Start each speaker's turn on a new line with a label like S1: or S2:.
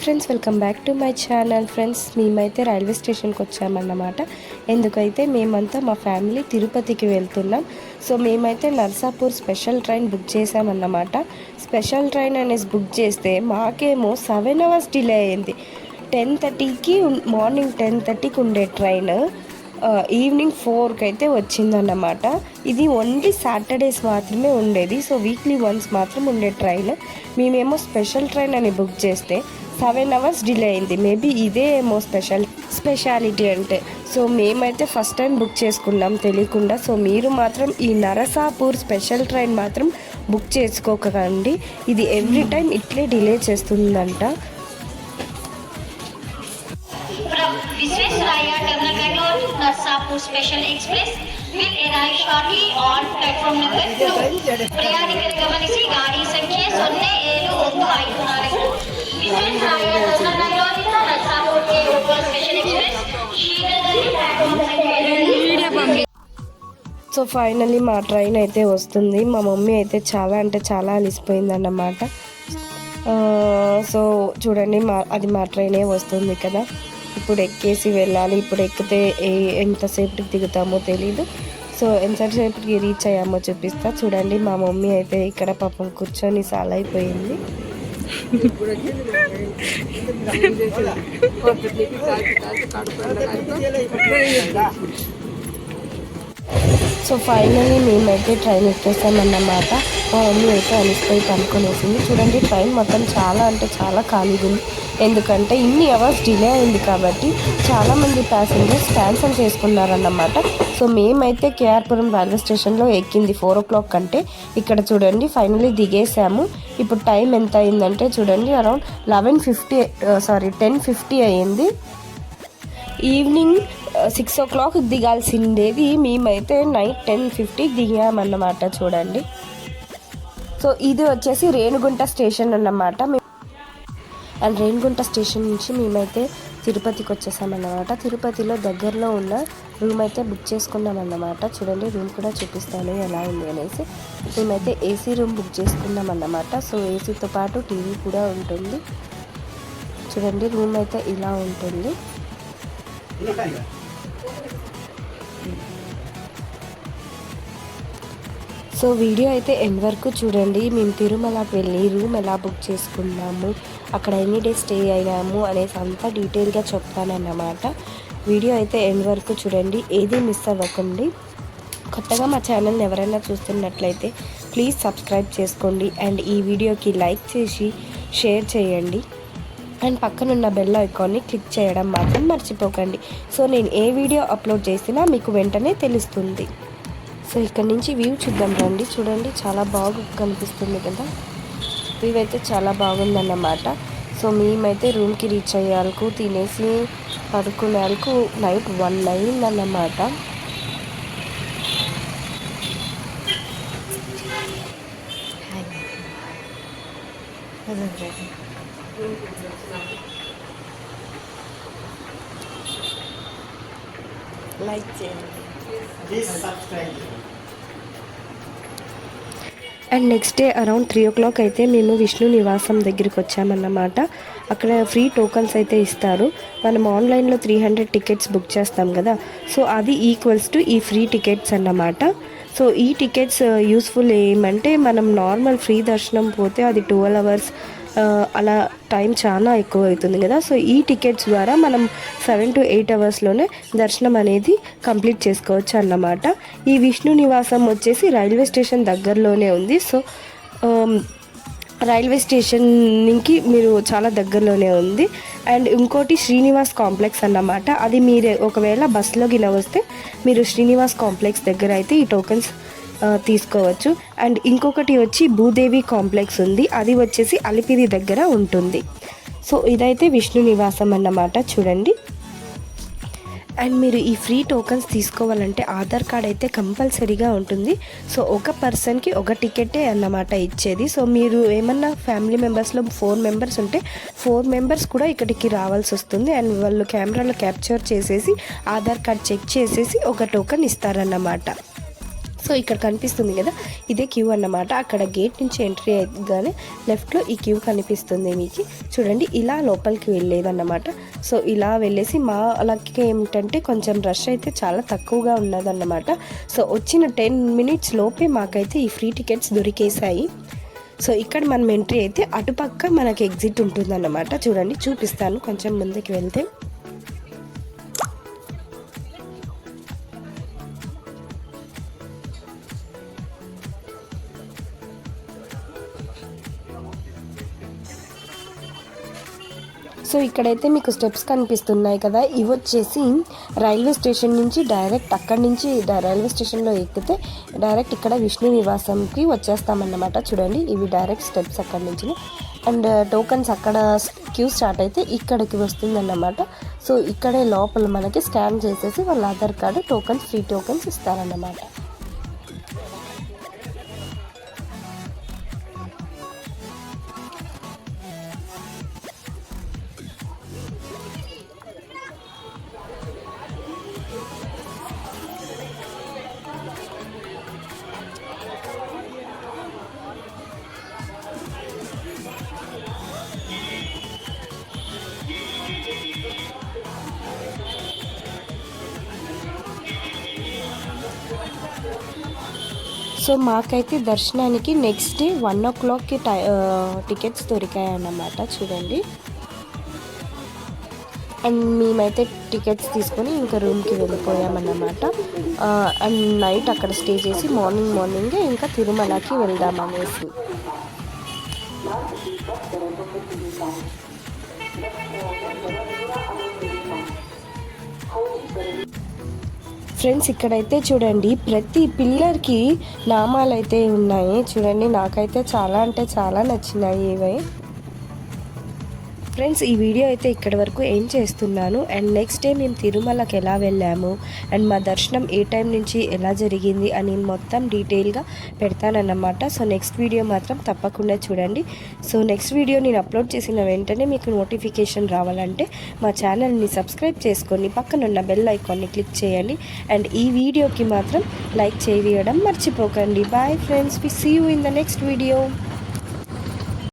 S1: Friends welcome back to my channel friends మేమైతే railway స్టేషన్కి వచ్చామన్నమాట. ఎందుకైతే మేమంతా మా ఫ్యామిలీ తిరుపతికి వెళ్తున్నాం. సో మేమైతే నర్సాపూర్ స్పెషల్ ట్రైన్ బుక్ చేసామన్నమాట స్పెషల్ ట్రైన్ అనేసి బుక్ చేస్తే మాకేమో సెవెన్ అవర్స్ డిలే అయింది. టెన్ థర్టీకి మార్నింగ్ టెన్ థర్టీకి ఉండే ట్రైన్ ఈవినింగ్ ఫోర్కి అయితే వచ్చిందన్నమాట. ఇది ఓన్లీ సాటర్డేస్ మాత్రమే ఉండేది. సో వీక్లీ వన్స్ మాత్రం ఉండే ట్రైన్. మేమేమో స్పెషల్ ట్రైన్ అని బుక్ చేస్తే సెవెన్ అవర్స్ డిలే అయింది మేబీ ఇదే ఏమో స్పెషల్ స్పెషాలిటీ అంటే సో మేమైతే ఫస్ట్ టైం బుక్ చేసుకున్నాం తెలియకుండా సో మీరు మాత్రం ఈ నరసాపూర్ స్పెషల్ ట్రైన్ మాత్రం బుక్ చేసుకోకండి ఇది ఎవ్రీ టైం ఇట్లే డిలే చేస్తుందంట
S2: From Visvesvaraya Terminal Bangalore to Narsapur Special Express will arrive shortly on platform number 2. ಪ್ರಯಾಣಿಕರ ಗಮನಿಸಿ ಗಾಡಿ ಸಂಖ್ಯೆ ಸೊನ್ನೆ ಏಳು ಒಂದು ಐದು ನಾಲ್ಕು
S1: సో ఫైనలీ మా ట్రైన్ అయితే వస్తుంది. మా మమ్మీ అయితే చాలా అంటే చాలా అలసిపోయిందన్నమాట. సో చూడండి మా అది మా ట్రైనే వస్తుంది కదా. ఇప్పుడు ఎక్కేసి వెళ్ళాలి. ఇప్పుడు ఎక్కితే ఏ ఎంతసేపటికి దిగుతామో తెలీదు. సో ఎంతసేపటికి రీచ్ అయ్యామో చూపిస్తా. చూడండి మా మమ్మీ అయితే ఇక్కడ పాపం కూర్చొని సాలైపోయింది. అయిపోయింది సో ఫైనల్లీ మేమైతే ట్రైన్ ఎక్కేసామన్నమాట. మా మమ్మీ అయితే అలిసిపోయి పనుకొనేసింది చూడండి ట్రైన్ మొత్తం చాలా అంటే చాలా ఖాళీగా ఉంది. ఎందుకంటే ఇన్ని అవర్స్ డిలే అయింది కాబట్టి చాలామంది ప్యాసింజర్స్ క్యాన్సిల్ చేసుకున్నారన్నమాట. సో మేమైతే కేఆర్పురం రైల్వే స్టేషన్లో ఎక్కింది ఫోర్ ఓ క్లాక్ అంటే ఇక్కడ చూడండి ఫైనలీ దిగేసాము. ఇప్పుడు టైం ఎంత అయిందంటే చూడండి around eleven fifty sorry ten fifty అయ్యింది. ఈవినింగ్ సిక్స్ ఓ క్లాక్ దిగాల్సిండేది. మేమైతే నైట్ టెన్ ఫిఫ్టీ దిగామన్నమాట చూడండి. సో ఇది వచ్చేసి రేణుగుంట స్టేషన్ అన్నమాట. మేము అండ్ రేణుగుంట స్టేషన్ నుంచి మేమైతే తిరుపతికి వచ్చేసామన్నమాట. తిరుపతిలో దగ్గరలో ఉన్న రూమ్ అయితే బుక్ చేసుకున్నాం అన్నమాట చూడండి రూమ్ కూడా చూపిస్తాను ఎలా ఉంది అనేసి. మేమైతే ఏసీ రూమ్ బుక్ చేసుకున్నాం అన్నమాట సో ఏసీతో పాటు టీవీ కూడా ఉంటుంది. చూడండి రూమ్ అయితే ఇలా ఉంటుంది. సో వీడియో అయితే ఎండ్ వరకు చూడండి. మేము తిరుమలకి వెళ్ళి రూమ్ ఎలా బుక్ చేసుకున్నాము అక్కడ ఎన్ని డేస్ స్టే అయ్యాము అనేసి అంతా డీటెయిల్గా చెప్తానన్నమాట. వీడియో అయితే ఎండ్ వరకు చూడండి. ఏది మిస్ అవ్వకండి. కొత్తగా మా ఛానల్ని ఎవరైనా చూస్తున్నట్లయితే ప్లీజ్ సబ్స్క్రైబ్ చేసుకోండి. అండ్ ఈ వీడియోకి లైక్ చేసి షేర్ చేయండి. అండ్ పక్కనున్న బెల్ ఐకాన్ని క్లిక్ చేయడం మాత్రం మర్చిపోకండి. సో నేను ఏ వీడియో అప్లోడ్ చేసినా మీకు వెంటనే తెలుస్తుంది. సో ఇక్కడ నుంచి వ్యూ చూద్దాం రండి. చూడండి చాలా బాగా కనిపిస్తుంది కదా. వ్యూ అయితే చాలా బాగుందన్నమాట. సో మేమైతే రూమ్కి రీచ్ అయ్యాలకు తినేసి పడుకునేందుకు నైట్ వన్ అయిందన్నమాట. లైక్ చేయండి. And next day around three o'clock అయితే మేము విష్ణు నివాసం దగ్గరికి వచ్చామన్నమాట. అక్కడ ఫ్రీ టోకన్స్ అయితే ఇస్తారు. మనం ఆన్లైన్లో త్రీ హండ్రెడ్ టికెట్స్ బుక్ చేస్తాం కదా. సో అది ఈక్వల్స్ టు ఈ ఫ్రీ టికెట్స్ అన్నమాట. సో ఈ టికెట్స్ యూస్ఫుల్ ఏమంటే మనం నార్మల్ ఫ్రీ దర్శనం పోతే అది ట్వెల్వ్ అవర్స్ అలా టైం చాలా ఎక్కువ అవుతుంది కదా. సో ఈ టికెట్స్ ద్వారా మనం సెవెన్ టు ఎయిట్ అవర్స్లోనే దర్శనం అనేది కంప్లీట్ చేసుకోవచ్చు అన్నమాట. ఈ విష్ణు నివాసం వచ్చేసి రైల్వే స్టేషన్ దగ్గరలోనే ఉంది. సో రైల్వే స్టేషన్కి మీరు చాలా దగ్గరలోనే ఉంది. అండ్ ఇంకోటి శ్రీనివాస్ కాంప్లెక్స్ అన్నమాట. అది మీరు ఒకవేళ బస్సులో గిన వస్తే మీరు శ్రీనివాస్ కాంప్లెక్స్ దగ్గర అయితే ఈ టోకెన్స్ తీసుకోవచ్చు. అండ్ ఇంకొకటి వచ్చి భూదేవి కాంప్లెక్స్ ఉంది. అది వచ్చేసి అలిపిరి దగ్గర ఉంటుంది. సో ఇదైతే విష్ణు నివాసం అన్నమాట. చూడండి. అండ్ మీరు ఈ ఫ్రీ టోకన్స్ తీసుకోవాలంటే ఆధార్ కార్డ్ అయితే కంపల్సరీగా ఉంటుంది. సో ఒక పర్సన్కి ఒక టికెటే అన్నమాట ఇచ్చేది. సో మీరు ఏమన్నా ఫ్యామిలీ మెంబర్స్లో ఫోర్ మెంబర్స్ ఉంటే ఫోర్ మెంబర్స్ కూడా ఇక్కడికి రావాల్సి వస్తుంది. అండ్ వాళ్ళు కెమెరాలో క్యాప్చర్ చేసేసి ఆధార్ కార్డ్ చెక్ చేసేసి ఒక టోకెన్ ఇస్తారన్నమాట. సో ఇక్కడ కనిపిస్తుంది కదా ఇదే క్యూ అన్నమాట. అక్కడ గేట్ నుంచి ఎంట్రీ అయ్యగానే లెఫ్ట్లో ఈ క్యూ కనిపిస్తుంది మీకు. చూడండి ఇలా లోపలికి వెళ్ళేదన్నమాట. సో ఇలా వెళ్ళేసి మా లక్కి ఏమిటంటే కొంచెం రష్ అయితే చాలా తక్కువగా ఉన్నదన్నమాట. సో వచ్చిన టెన్ మినిట్స్ లోపే మాకైతే ఈ ఫ్రీ టికెట్స్ దొరికేశాయి. సో ఇక్కడ మనం ఎంట్రీ అయితే అటుపక్క మనకి ఎగ్జిట్ ఉంటుందన్నమాట. చూడండి చూపిస్తాను కొంచెం ముందుకు వెళ్తే. సో ఇక్కడైతే మీకు స్టెప్స్ కనిపిస్తున్నాయి కదా. ఇవి వచ్చేసి రైల్వే స్టేషన్ నుంచి డైరెక్ట్ అక్కడి నుంచి రైల్వే స్టేషన్లో ఎక్కితే డైరెక్ట్ ఇక్కడ విష్ణు నివాసంకి వచ్చేస్తామన్నమాట. చూడండి ఇవి డైరెక్ట్ స్టెప్స్ అక్కడి నుంచి. అండ్ టోకన్స్ అక్కడ క్యూ స్టార్ట్ అయితే ఇక్కడికి వస్తుందన్నమాట. సో ఇక్కడే లోపల మనకి స్కాన్ చేసేసి వాళ్ళ Aadhaar card tokens free tokens ఇస్తారన్నమాట. So మాకైతే దర్శనానికి నెక్స్ట్ డే వన్ ఓ క్లాక్కి టై టికెట్స్ దొరికాయన్నమాట చూడండి. అండ్ మేమైతే టికెట్స్ తీసుకొని ఇంకా రూమ్కి వెళ్ళిపోయామన్నమాట. అండ్ నైట్ అక్కడ స్టే చేసి మార్నింగ్ మార్నింగే ఇంకా తిరుమలకి వెళ్దామనేసి. ఫ్రెండ్స్ ఇక్కడైతే చూడండి ప్రతి పిల్లర్కి నామాలు అయితే ఉన్నాయి. చూడండి నాకైతే చాలా అంటే చాలా నచ్చినాయి ఇవి. ఫ్రెండ్స్ ఈ వీడియో అయితే ఇక్కడి వరకు ఏం చేస్తున్నాను. అండ్ నెక్స్ట్ డే మేము తిరుమలకి ఎలా వెళ్ళాము అండ్ మా దర్శనం ఏ టైం నుంచి ఎలా జరిగింది అని మొత్తం డీటెయిల్గా పెడతానన్నమాట. సో నెక్స్ట్ వీడియో మాత్రం తప్పకుండా చూడండి. సో నెక్స్ట్ వీడియో నేను అప్లోడ్ చేసిన వెంటనే మీకు నోటిఫికేషన్ రావాలంటే మా ఛానల్ని సబ్స్క్రైబ్ చేసుకొని పక్కనున్న బెల్ ఐకాన్ని క్లిక్ చేయండి. అండ్ ఈ వీడియోకి మాత్రం లైక్ చేయడం మర్చిపోకండి. Bye friends we see you in the next video.